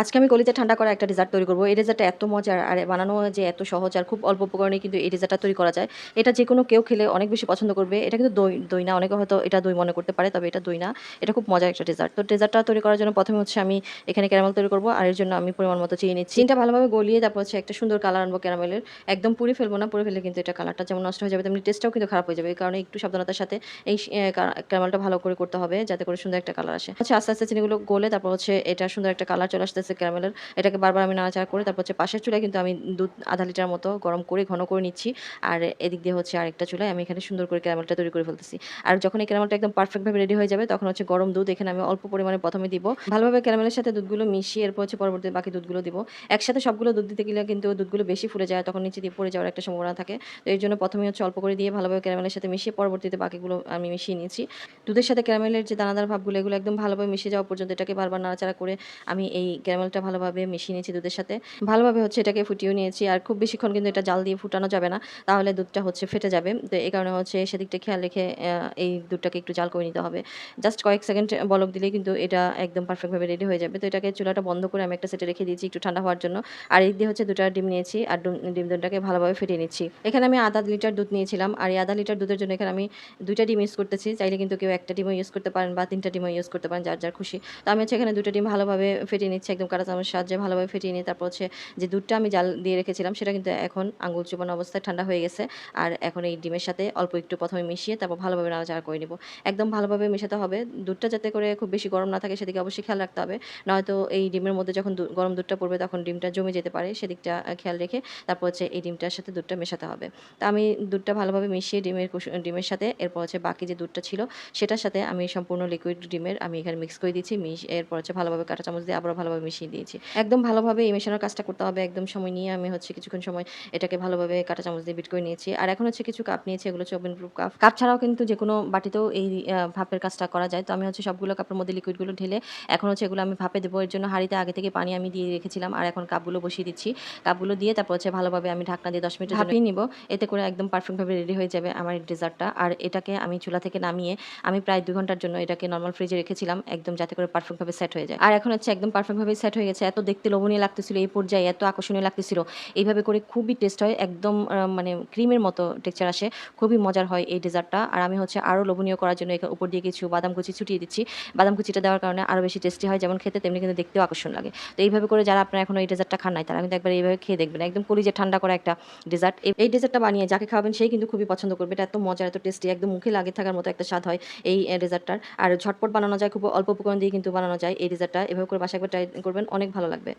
আজকে আমি কলিতে ঠান্ডা করা একটা ডেজার্ট তৈরি করব। এই ডেজার্টটা এত মজার, আর বানানো যে এত সহজ আর খুব অল্প উপকরণে কিন্তু এই ডেজার্টটা তৈরি করা যায়। এটা যে কোনো কেউ খেলে অনেক বেশি পছন্দ করবে। এটা কিন্তু দই দই না, অনেকে হয়তো এটা দই মনে করতে পারে, তবে এটা দই না। এটা খুব মজার একটা ডেজার্ট তো ডেজার্টটা তৈরি করার জন্য প্রথমে হচ্ছে আমি এখানে ক্যারামেল তৈরি করব আর এর জন্য আমি পরিমাণ মতো চিনি নিচ্ছি। চিনিটা ভালোভাবে গলিয়ে তারপর হচ্ছে একটা সুন্দর কালার আনব ক্যারামেলের একদম পুড়ে ফেলব না, পুড়ে ফেলে কিন্তু এটা কালারটা যেমন নষ্ট হয়ে যাবে, তেমনি টেস্টটাও কিন্তু খারাপ হয়ে যাবে। এই কারণে একটু সাবধানতার সাথে এই ক্যারামেলটা ভালো করে করতে হবে, যাতে করে সুন্দর একটা কালার আসে। হচ্ছে আস্তে আস্তে চিনিগুলো গলে তারপর হচ্ছে এটা সুন্দর একটা কালার চলে আসতেছে ক্যারামেলের। এটাকে বারবার আমি নাড়াচাড়া করে, তারপর হচ্ছে পাশের চুলায় কিন্তু আমি দুধ আধা লিটার মতো গরম করে, ঘন করে নিচ্ছি। আর এদিক দিয়ে হচ্ছে আরেকটা চুলায় আমি এখানে সুন্দর করে ক্যারামেলটা তৈরি করে ফেলতেছি। আর যখন এই ক্যারামেলটা একদম পারফেক্টভাবে রেডি হয়ে যাবে, তখন হচ্ছে গরম দুধ এখানে আমি অল্প পরিমাণে প্রথমে দিব। ভালোভাবে ক্যারামেলের সাথে দুধগুলো মিশিয়ে, এরপর হচ্ছে পরবর্তী বাকি দুধগুলো দিব। একসাথে সবগুলো দুধ দিতে গেলে কিন্তু দুধগুলো বেশি ফুলে যায়, তখন নিচে দিয়ে পড়ে যাওয়ার একটা সম্ভাবনা থাকে। তো এই জন্য প্রথমে হচ্ছে অল্প করে দিয়ে ভালোভাবে ক্যারামেলের সাথে মিশিয়ে পরবর্তীতে বাকিগুলো আমি মিশিয়ে নিয়েছি। দুধের সাথে ক্যারামেলের যে দানাদার ভাবগুলো, এগুলো একদম ভালোভাবে মিশে যাওয়া পর্যন্ত এটাকে বারবার নাড়াচাড়া করে আমি এই ক্যারামেলটা ভালোভাবে মিশিয়ে নিয়েছি দুধের সাথে। ভালোভাবে হচ্ছে এটাকে ফুটিয়ে নিয়েছি, আর খুব বেশিক্ষণ কিন্তু এটা জাল দিয়ে ফুটানো যাবে না, তাহলে দুধটা হচ্ছে ফেটে যাবে। তো এই কারণে হচ্ছে সেদিকটা খেয়াল রেখে এই দুধটাকে একটু জাল করে নিতে হবে। জাস্ট কয়েক সেকেন্ড বলক দিলেই কিন্তু এটা একদম পারফেক্টভাবে রেডি হয়ে যাবে। তো এটাকে চুলাটা বন্ধ করে আমি একটা সেটে রেখে দিয়েছি একটু ঠান্ডা হওয়ার জন্য। আর এই দিয়ে হচ্ছে দুটা ডিম নিয়েছি, আর ডিম দুধটাকে ভালোভাবে ফেটিয়ে নিচ্ছি। এখানে আমি আধা লিটার দুধ নিয়েছিলাম, আর এই আধা লিটার দুধের জন্য এখানে আমি দুইটা ডিম ইউজ করতেছি। চাইলে কিন্তু কেউ একটা ডিমও ইউজ করতে পারেন বা তিনটা ডিমও ইউজ করতে পারেন, যার যার খুশি। তো আমি হচ্ছে এখানে দুটো ডিম ভালোভাবে ফেটিয়ে নিচ্ছি কাটা চামচ সাহায্যে ভালোভাবে ফেটিয়ে নিই তারপর হচ্ছে যে দুধটা আমি জাল দিয়ে রেখেছিলাম সেটা কিন্তু এখন আঙুল চুবানো অবস্থায় ঠান্ডা হয়ে গেছে। আর এখন এই ডিমের সাথে অল্প একটু প্রথমে মিশিয়ে তারপর ভালোভাবে নাড়াচাড়া করে নেব। একদম ভালোভাবে মেশাতে হবে। দুধটা যাতে করে খুব বেশি গরম না থাকে সেদিকে অবশ্যই খেয়াল রাখতে হবে। নয়তো এই ডিমের মধ্যে যখন গরম দুধটা পড়বে তখন ডিমটা জমে যেতে পারে সেদিকটা খেয়াল রেখে তারপর হচ্ছে এই ডিমটার সাথে দুধটা মেশাতে হবে। তা আমি দুধটা ভালোভাবে মিশিয়ে ডিমের ডিমের সাথে এরপর হচ্ছে বাকি যে দুধটা ছিল সেটার সাথে আমি সম্পূর্ণ লিকুইড ডিমের আমি এখানে মিক্স করে দিচ্ছি। মিশ এরপর হচ্ছে ভালোভাবে কাঁটা চামচ দিয়ে আবারও ভালোভাবে মিশিয়ে দিয়েছি। একদম ভালোভাবে এই মেশানোর কাজটা করতে হবে একদম সময় নিয়ে। আমি হচ্ছে কিছুক্ষণ সময় এটাকে ভালোভাবে কাঁটা চামচ দিয়ে বিট করে নিয়েছি। আর এখন হচ্ছে কিছু কাপ নিয়েছি এগুলো হচ্ছে ওভেন প্রুফ কাপ কাপ ছাড়াও কিন্তু যে কোনো বাটিতেও এই ভাপের কাজটা করা যায়। তো আমি হচ্ছে সবগুলো কাপের মধ্যে লিকুইডগুলো ঢেলে এখন হচ্ছে এগুলো আমি ভাপে দেবো। এর জন্য হাঁড়িতে আগে থেকে পানি আমি দিয়ে রেখেছিলাম আর এখন কাপগুলো বসিয়ে দিচ্ছি। কাপগুলো দিয়ে তারপর হচ্ছে ভালোভাবে আমি ঢাকনা দিয়ে দশ মিনিট ভাপিয়ে নিব। এতে করে একদম পারফেক্টভাবে রেডি হয়ে যাবে আমার ডেজার্টটা আর এটাকে আমি চুলা থেকে নামিয়ে আমি প্রায় দু ঘণ্টার জন্য এটাকে নর্মাল ফ্রিজে রেখেছিলাম একদম যাতে করে পারফেক্টভাবে সেট হয়ে যায়। আর এখন হচ্ছে একদম পারফেক্টভাবে সেট হয়ে গেছে, এত দেখতে লোভনীয় লাগতেছিল এই পর্যায়ে, এত আকর্ষণীয় লাগতেছিল। এইভাবে করে খুবই টেস্ট হয়, একদম মানে ক্রিমের মতো টেক্সচার আসে, খুবই মজার হয় এই ডেজার্টটা আর আমি হচ্ছে আরও লোভনীয় করার জন্য এখানে উপর দিয়ে কিছু বাদাম কুচি ছুটিয়ে দিচ্ছি। বাদাম কুচিটা দেওয়ার কারণে আরও বেশি টেস্টি হয়, যেমন খেতে তেমনি কিন্তু দেখতেও আকর্ষণ লাগে। তো এইভাবে করে যারা আপনারা এখন এই ডেজার্টটা খান নাই, তারা কিন্তু একবার এইভাবে খেয়ে দেখবেন। একদম কলিজে ঠান্ডা করা একটা ডেজার্ট এই ডেজার্টটা বানিয়ে যাকে খাবেন সেই কিন্তু খুবই পছন্দ করবে। এটা এত মজার, এত টেস্টি একদম মুখে লাগে থাকার মতো একটা স্বাদ হয় এই ডেজার্টটার আর ঝটপট বানানো যায়, খুব অল্প উপকরণ দিয়ে কিন্তু বানানো যায় এই ডেজার্টটা এভাবে করে বাসা একবার ট্রাই করবেন অনেক ভালো লাগবে।